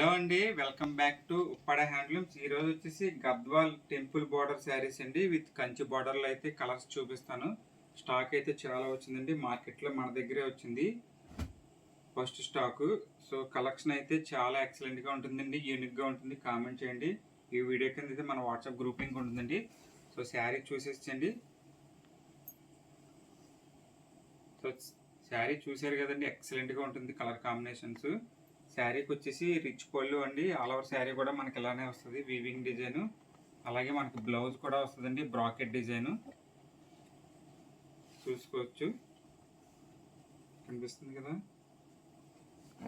Hello అండి welcome back to Uppada handlooms. ఈ రోజు వచ్చేసి గద్వాల్ టెంపుల్ బార్డర్ శారీస్ అండి విత్ కంచి బార్డర్లో అయితే కలర్స్ చూపిస్తాను. స్టాక్ అయితే చాలా వచ్చిందండి మార్కెట్లో మన దగ్గరే వచ్చింది. First stock. సో కలెక్షన్ అయితే చాలా ఎక్సలెంట్గా ఉంటుందండి యూనిక్గా ఉంటుంది. కామెంట్ చేయండి. ఈ వీడియో కింద అయితే మన వాట్సాప్ గ్రూప్ లింక్ ఉంటుందండి. సో శారీ చూసేసండి సో శారీ చూసారు కదండి ఎక్సలెంట్గా ఉంటుంది కలర్ కాంబినేషన్స్. శారీకి వచ్చేసి రిచ్ పళ్ళు అండి. ఆల్ ఓవర్ శారీ కూడా మనకి ఇలానే వస్తుంది. వీవింగ్ డిజైన్ అలాగే మనకి బ్లౌజ్ కూడా వస్తుందండి. బ్రాకెట్ డిజైన్ చూసుకోవచ్చు. కనిపిస్తుంది కదా?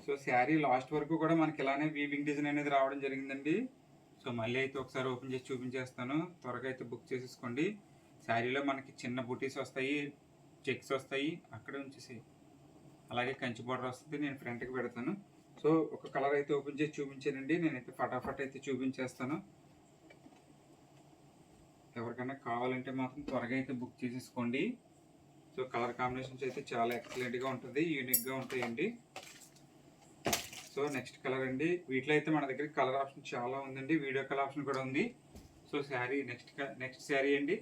సో శారీ లాస్ట్ వరకు కూడా మనకి ఇలానే వీవింగ్ డిజైన్ అనేది రావడం జరిగిందండి. సో మళ్ళీ అయితే ఒకసారి ఓపెన్ చేసి చూపించేస్తాను. త్వరగా అయితే బుక్ చేసేసుకోండి. శారీలో మనకి చిన్న బుటీస్ వస్తాయి. చెక్స్ వస్తాయి. అక్కడే ఉంచేసి అలాగే కంచి బార్డర్ వస్తుంది. నేను ఫ్రంట్కి పెడతాను. సో ఒక కలర్ అయితే ఓపెన్ చేసి చూపించానండి. నేనైతే ఫటాఫట్ అయితే చూపించేస్తాను. ఎవరికైనా కావాలంటే మాత్రం త్వరగా అయితే బుక్ చేసేసుకోండి. సో కలర్ కాంబినేషన్స్ అయితే చాలా ఎక్సలెంట్గా ఉంటుంది యూనిక్గా ఉంటాయండి. సో నెక్స్ట్ కలర్ అండి. వీటిలో అయితే మన దగ్గర కలర్ ఆప్షన్ చాలా ఉందండి వీడియో కలర్ ఆప్షన్ కూడా ఉంది. So sari next next sari అండి.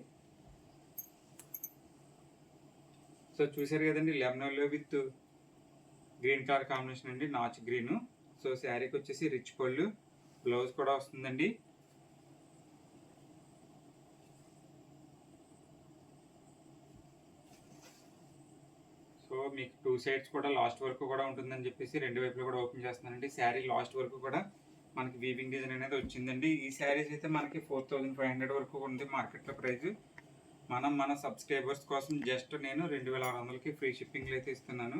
సో చూసారు కదండి లెమనోలో విత్ గ్రీన్ కలర్ కాంబినేషన్ అండి నాచ్ గ్రీన్. సో శారీకి వచ్చేసి రిచ్ పళ్ళు బ్లౌజ్ కూడా వస్తుందండి. సో మీకు టూ సైడ్స్ కూడా లాస్ట్ వరకు కూడా ఉంటుందని చెప్పేసి రెండు వైపులు కూడా ఓపెన్ చేస్తున్నానండి. శారీ లాస్ట్ వరకు కూడా మనకి వీవింగ్ డిజైన్ అనేది వచ్చిందండి. ఈ శారీస్ అయితే మనకి ఫోర్ థౌజండ్ ఫైవ్ హండ్రెడ్ వరకు ఉంది మార్కెట్లో ప్రైస్ మనం మన సబ్స్క్రైబర్స్ కోసం జస్ట్ నేను రెండు వేల ఆరు వందలకి ఫ్రీ షిప్పింగ్లో అయితే ఇస్తున్నాను.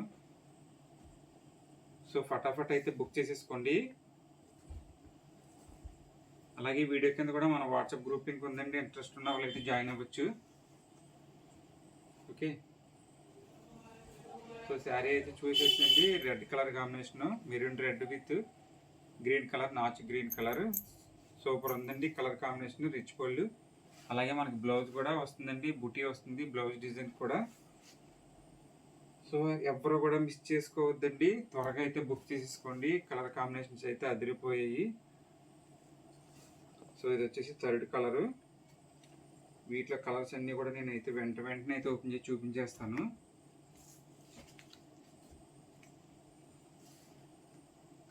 సో ఫటాఫట్ అయితే బుక్ చేసేసుకోండి. అలాగే వీడియో కింద కూడా మన వాట్సాప్ గ్రూప్ లింక్ ఉందండి. ఇంట్రెస్ట్ ఉన్న వాళ్ళైతే జాయిన్ అవ్వచ్చు. ఓకే. సో శారీ అయితే చూసేసింది red colour combination. Maroon red with green colour notch green colour. Super ఉందండి కలర్ కాంబినేషన్ రిచ్ పళ్ళు అలాగే మనకి బ్లౌజ్ కూడా వస్తుందండి. బుటీ వస్తుంది బ్లౌజ్ డిజైన్ కూడా. సో ఎవరు కూడా మిస్ చేసుకోవద్దండి. త్వరగా అయితే బుక్ చేసేసుకోండి కలర్ కాంబినేషన్స్ అయితే అదిరిపోయాయి. సో ఇది వచ్చేసి థర్డ్ కలరు వీటిలో కలర్స్ అన్నీ కూడా నేను అయితే వెంట వెంటనే అయితే ఓపెన్ చేసి చూపించేస్తాను.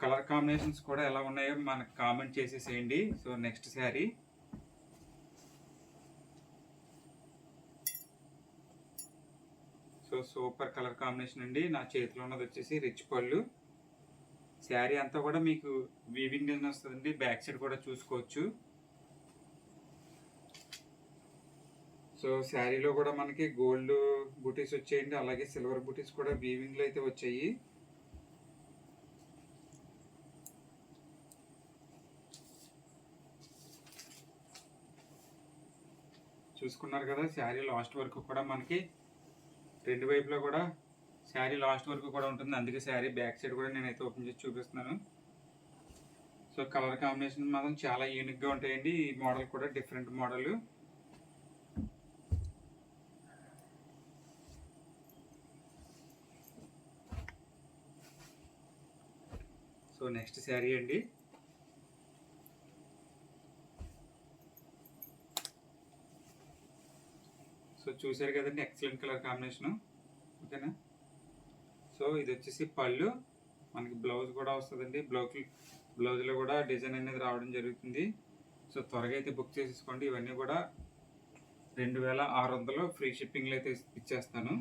కలర్ కాంబినేషన్స్ కూడా ఎలా ఉన్నాయో మనకు కామెంట్ చేసేసేయండి. So next sari super colour combination అండి. నా చేతిలో ఉన్నది వచ్చేసి రిచ్ పళ్ళు. శారీ అంతా కూడా మీకు వీవింగ్ డిజైన్ వస్తుందండి. బ్యాక్ సైడ్ కూడా చూసుకోవచ్చు. సో శారీలో కూడా మనకి గోల్డ్ బుటీస్ వచ్చాయండి. అలాగే సిల్వర్ బుటీస్ కూడా వీవింగ్లో అయితే వచ్చాయి. చూసుకున్నారు కదా శారీ లాస్ట్ వరకు కూడా మనకి రెండు వైపులో కూడా శారీ లాస్ట్ వరకు కూడా ఉంటుంది. అందుకే శారీ బ్యాక్ సైడ్ కూడా నేనైతే ఓపెన్ చేసి చూపిస్తున్నాను. సో కలర్ కాంబినేషన్ మాత్రం చాలా యూనిక్గా ఉంటాయండి. ఈ మోడల్ కూడా different model. So next sari అండి. చూసారు కదండి ఎక్సలెంట్ కలర్ కాంబినేషన్ ఓకేనా? సో ఇది వచ్చేసి పళ్ళు. మనకి బ్లౌజ్ కూడా వస్తుందండి. బ్లౌజ్ బ్లౌజ్లో కూడా డిజైన్ అనేది రావడం జరుగుతుంది. సో త్వరగా అయితే బుక్ చేసేసుకోండి. ఇవన్నీ కూడా రెండు వేల ఆరు వందలు ఫ్రీ షిప్పింగ్లో అయితే ఇచ్చేస్తాను.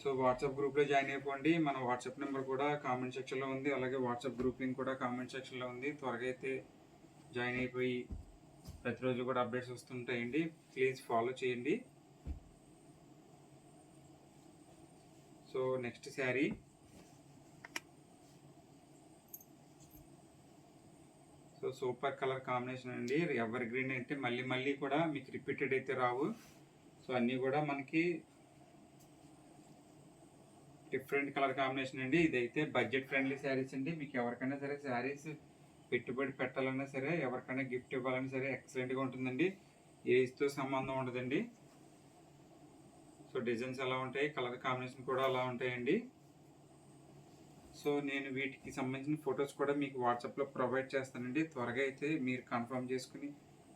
సో వాట్సాప్ గ్రూప్లో జాయిన్ అయిపోండి. మన వాట్సాప్ నెంబర్ కూడా కామెంట్ సెక్షన్లో ఉంది. అలాగే వాట్సాప్ గ్రూప్ లింక్ కూడా కామెంట్ సెక్షన్లో ఉంది. త్వరగా అయితే జాయిన్ అయిపోయి ప్రతిరోజు కూడా అప్డేట్స్ వస్తుంటాయండి. ప్లీజ్ ఫాలో చేయండి. So next sari so super colour combination అండి. ఎవర్ గ్రీన్ అంటే మళ్ళీ మళ్ళీ కూడా మీకు రిపీటెడ్ అయితే రావు. సో అన్నీ కూడా మనకి డిఫరెంట్ కలర్ కాంబినేషన్ అండి. ఇదైతే బడ్జెట్ ఫ్రెండ్లీ శారీస్ అండి. మీకు ఎవరికైనా సరే శారీస్ పెట్టుబడి పెట్టాలన్నా సరే ఎవరికైనా గిఫ్ట్ ఇవ్వాలన్నా సరే ఎక్సలెంట్గా ఉంటుందండి. ఏజ్తో సంబంధం ఉండదండి. సో డిజైన్స్ ఎలా ఉంటాయి కలర్ కాంబినేషన్ కూడా అలా ఉంటాయండి. సో నేను వీటికి సంబంధించిన ఫొటోస్ కూడా మీకు వాట్సాప్లో ప్రొవైడ్ చేస్తానండి. త్వరగా అయితే మీరు కన్ఫర్మ్ చేసుకుని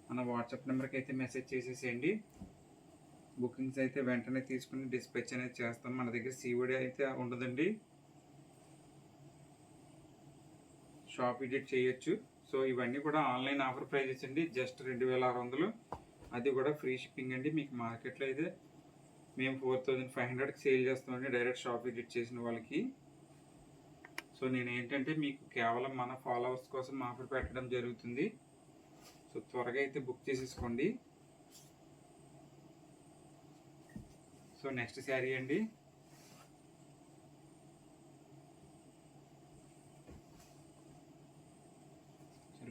మన వాట్సాప్ నెంబర్కి అయితే మెసేజ్ చేసేసేయండి. బుకింగ్స్ అయితే వెంటనే తీసుకుని డిస్పాచ్ అనేది చేస్తాం. మన దగ్గర సీఓడి అయితే ఉండదండి. షాప్ విజిట్ చేయొచ్చు. సో ఇవన్నీ కూడా ఆన్లైన్ ఆఫర్ ప్రైజెస్ అండి. జస్ట్ రెండు వేల ఆరు వందలు. అది కూడా ఫ్రీ షిప్పింగ్ అండి. మీకు మార్కెట్లో అయితే మేము ఫోర్ థౌజండ్ ఫైవ్ హండ్రెడ్కి సేల్ చేస్తామండి డైరెక్ట్ షాప్ విజిట్ చేసిన వాళ్ళకి. సో నేను ఏంటంటే మీకు కేవలం మన ఫాలోవర్స్ కోసం ఆఫర్ పెట్టడం జరుగుతుంది. సో త్వరగా అయితే బుక్ చేసేసుకోండి. సో నెక్స్ట్ శారీ అండి.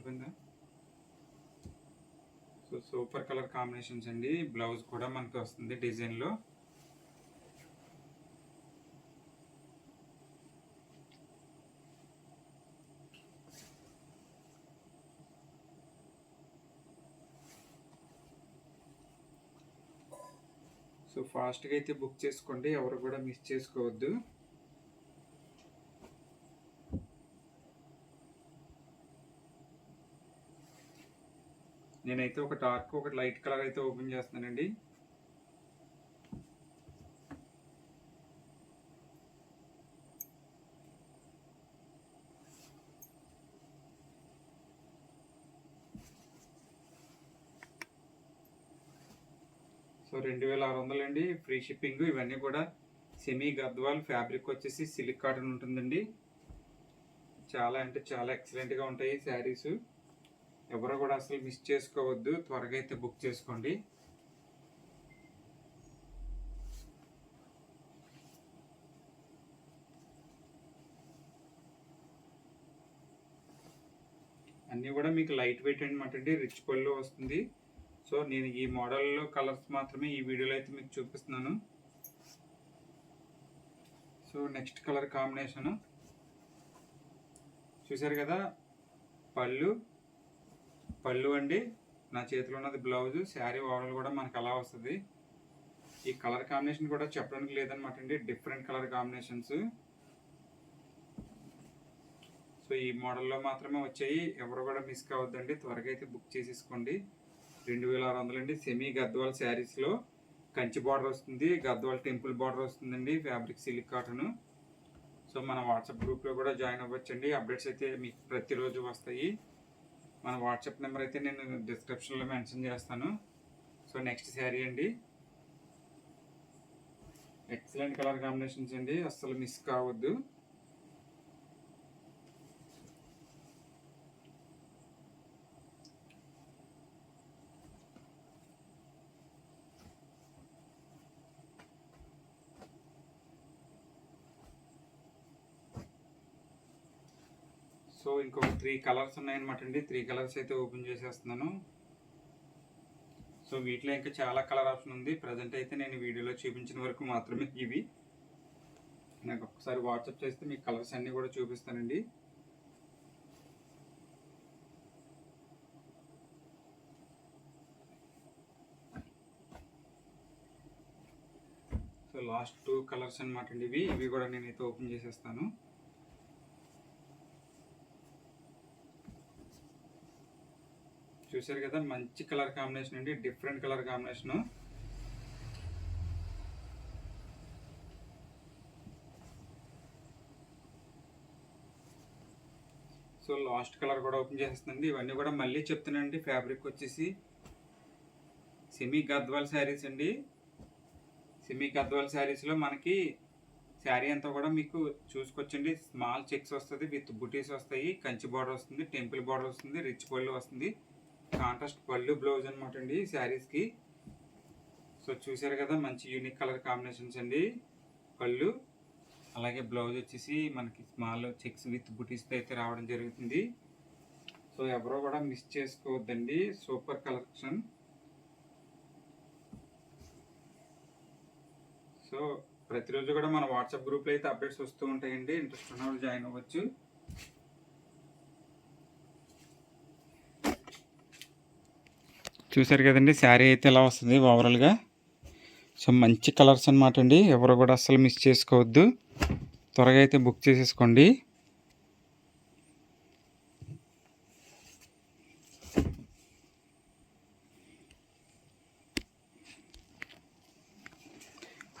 సరిపోయిందా సో సూపర్ కలర్ కాంబినేషన్స్ అండి. బ్లౌజ్ కూడా మనకి వస్తుంది డిజైన్లో. సో ఫాస్ట్గా అయితే బుక్ చేసుకోండి. ఎవరు కూడా మిస్ చేసుకోవద్దు. నేనైతే ఒక డార్క్ ఒక లైట్ కలర్ అయితే ఓపెన్ చేస్తున్నానండి. సో రెండు వేల ఆరు వందలండి ఫ్రీ షిప్పింగ్ ఇవన్నీ కూడా సెమీ గద్వాల్ ఫ్యాబ్రిక్ వచ్చేసి సిలిక్ కాటన్ ఉంటుందండి. చాలా అంటే చాలా ఎక్సలెంట్గా ఉంటాయి శారీసు. ఎవరు కూడా అసలు మిస్ చేసుకోవద్దు. త్వరగా అయితే బుక్ చేసుకోండి. అన్నీ కూడా మీకు లైట్ వెయిట్ అనమాట అండి. రిచ్ పళ్ళు వస్తుంది. సో నేను ఈ మోడల్లో కలర్స్ మాత్రమే ఈ వీడియోలో అయితే మీకు చూపిస్తున్నాను. సో నెక్స్ట్ కలర్ కాంబినేషను చూసారు కదా? పళ్ళు. పళ్ళు అండి. నా చేతిలో ఉన్నది బ్లౌజ్. శారీ ఓవరాల్ కూడా మనకు అలా వస్తుంది. ఈ కలర్ కాంబినేషన్ కూడా చెప్పడానికి లేదనమాట అండి. Different colour combinations. సో ఈ మోడల్లో మాత్రమే వచ్చాయి. ఎవరు కూడా మిస్ కావద్దండి. త్వరగా అయితే బుక్ చేసేసుకోండి. రెండు వేల ఆరు వందలు అండి. సెమీ గద్వాల్ శారీస్లో కంచి బార్డర్ వస్తుంది. గద్వాల్ టెంపుల్ బార్డర్ వస్తుందండి. Fabric silk cotton. సో మన వాట్సాప్ గ్రూప్లో కూడా జాయిన్ అవ్వచ్చండి. అప్డేట్స్ అయితే మీకు ప్రతిరోజు వస్తాయి. మన వాట్సాప్ నెంబర్ అయితే నేను డిస్క్రిప్షన్లో మెన్షన్ చేస్తాను. సో నెక్స్ట్ శారీ అండి. ఎక్సలెంట్ కలర్ కాంబినేషన్స్ అండి. అస్సలు మిస్ కావద్దు. సో ఇంకొక త్రీ కలర్స్ ఉన్నాయన్నమాట అండి. త్రీ కలర్స్ అయితే ఓపెన్ చేసేస్తున్నాను. సో వీటిలో ఇంకా చాలా కలర్ ఆప్షన్ ఉంది. ప్రజెంట్ అయితే నేను వీడియోలో చూపించిన వరకు మాత్రమే ఇవి. నాకు ఒకసారి వాట్సాప్ చేస్తే మీకు కలర్స్ అన్నీ కూడా చూపిస్తానండి. సో లాస్ట్ టూ కలర్స్ అనమాట అండి ఇవి. ఇవి కూడా నేనైతే ఓపెన్ చేసేస్తాను. చూశారు కదా మంచి కలర్ కాంబినేషన్ అండి different colour combination. So last colour కూడా ఓపెన్ చేసేస్తుందండి. ఇవన్నీ కూడా మళ్ళీ చెప్తున్నానండి ఫ్యాబ్రిక్ వచ్చేసి సెమీ గద్వాల్ శారీస్ అండి. సెమీ గద్వాల్ శారీస్లో మనకి శారీ అంతా కూడా మీకు చూసుకొచ్చండి. స్మాల్ చెక్స్ వస్తుంది విత్ బుటీస్ వస్తాయి కంచి బార్డర్ వస్తుంది టెంపుల్ బార్డర్ వస్తుంది రిచ్ పళ్ళు వస్తుంది. కాంట్రాస్ట్ పళ్ళు బ్లౌజ్ అనమాట అండి శారీస్కి. సో చూసారు కదా మంచి యూనిక్ కలర్ కాంబినేషన్స్ అండి. పళ్ళు అలాగే బ్లౌజ్ వచ్చేసి మనకి స్మాల్ చెక్స్ విత్ బుటీస్తో అయితే రావడం జరుగుతుంది. సో ఎవరో కూడా మిస్ చేసుకోవద్దండి. సూపర్ కలెక్షన్ సో ప్రతిరోజు కూడా మన వాట్సాప్ గ్రూప్లో అయితే అప్డేట్స్ వస్తూ ఉంటాయండి. ఇంట్రెస్ట్ ఉన్న జాయిన్ అవ్వచ్చు. చూసారు కదండి శారీ అయితే ఎలా వస్తుంది ఓవరాల్గా సో మంచి కలర్స్ అనమాట అండి. ఎవరు కూడా అస్సలు మిస్ చేసుకోవద్దు. త్వరగా అయితే బుక్ చేసేసుకోండి.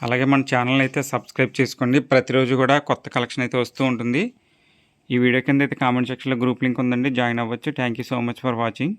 అలాగే మన ఛానల్ అయితే సబ్స్క్రైబ్ చేసుకోండి. ప్రతిరోజు కూడా కొత్త కలెక్షన్ అయితే వస్తూ ఉంటుంది. ఈ వీడియో కింద అయితే కామెంట్ సెక్షన్లో గ్రూప్ లింక్ ఉందండి. జాయిన్ అవ్వచ్చు. Thank so much for watching